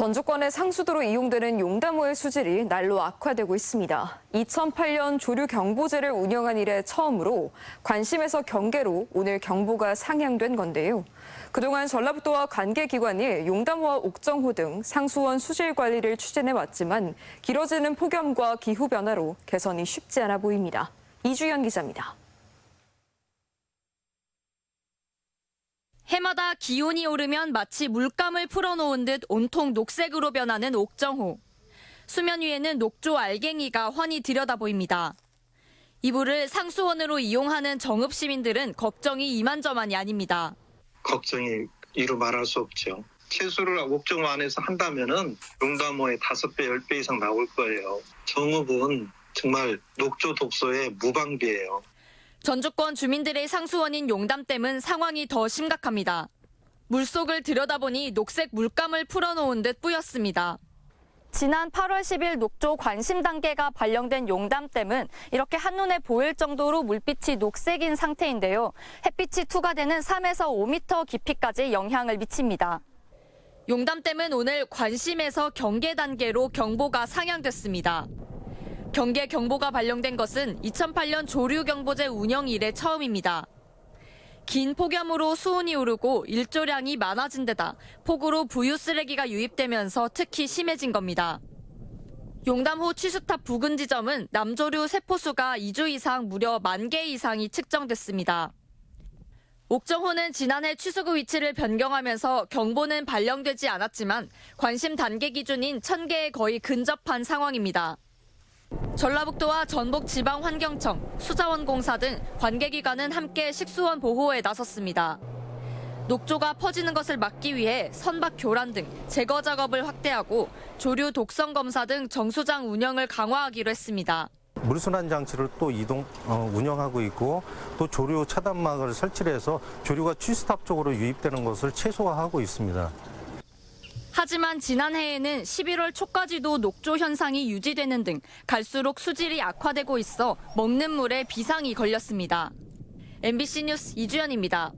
전주권의 상수도로 이용되는 용담호의 수질이 날로 악화되고 있습니다. 2008년 조류 경보제를 운영한 이래 처음으로 관심에서 경계로 오늘 경보가 상향된 건데요. 그동안 전라북도와 관계기관이 용담호와 옥정호 등 상수원 수질 관리를 추진해 왔지만 길어지는 폭염과 기후 변화로 개선이 쉽지 않아 보입니다. 이주연 기자입니다. 해마다 기온이 오르면 마치 물감을 풀어놓은 듯 온통 녹색으로 변하는 옥정호. 수면 위에는 녹조 알갱이가 훤히 들여다 보입니다. 이 물을 상수원으로 이용하는 정읍 시민들은 걱정이 이만저만이 아닙니다. 걱정이 이루 말할 수 없죠. 채수를 옥정 안에서 한다면은 용담호의 다섯 배, 열배 이상 나올 거예요. 정읍은 정말 녹조 독소의 무방비예요. 전주권 주민들의 상수원인 용담댐은 상황이 더 심각합니다. 물속을 들여다보니 녹색 물감을 풀어놓은 듯 뿌였습니다. 지난 8월 10일 녹조 관심 단계가 발령된 용담댐은 이렇게 한눈에 보일 정도로 물빛이 녹색인 상태인데요. 햇빛이 투과되는 3에서 5m 깊이까지 영향을 미칩니다. 용담댐은 오늘 관심에서 경계 단계로 경보가 상향됐습니다. 경계 경보가 발령된 것은 2008년 조류 경보제 운영 이래 처음입니다. 긴 폭염으로 수온이 오르고 일조량이 많아진 데다 폭우로 부유 쓰레기가 유입되면서 특히 심해진 겁니다. 용담호 취수탑 부근 지점은 남조류 세포수가 2주 이상 무려 만개 이상이 측정됐습니다. 옥정호는 지난해 취수구 위치를 변경하면서 경보는 발령되지 않았지만 관심 단계 기준인 1000개에 거의 근접한 상황입니다. 전라북도와 전북 지방환경청, 수자원공사 등 관계기관은 함께 식수원 보호에 나섰습니다. 녹조가 퍼지는 것을 막기 위해 선박 교란 등 제거 작업을 확대하고 조류 독성 검사 등 정수장 운영을 강화하기로 했습니다. 물순환 장치를 또 이동 어, 운영하고 있고 또 조류 차단막을 설치를 해서 조류가 취수탑 쪽으로 유입되는 것을 최소화하고 있습니다. 하지만 지난해에는 11월 초까지도 녹조 현상이 유지되는 등 갈수록 수질이 악화되고 있어 먹는 물에 비상이 걸렸습니다. MBC 뉴스 이주연입니다.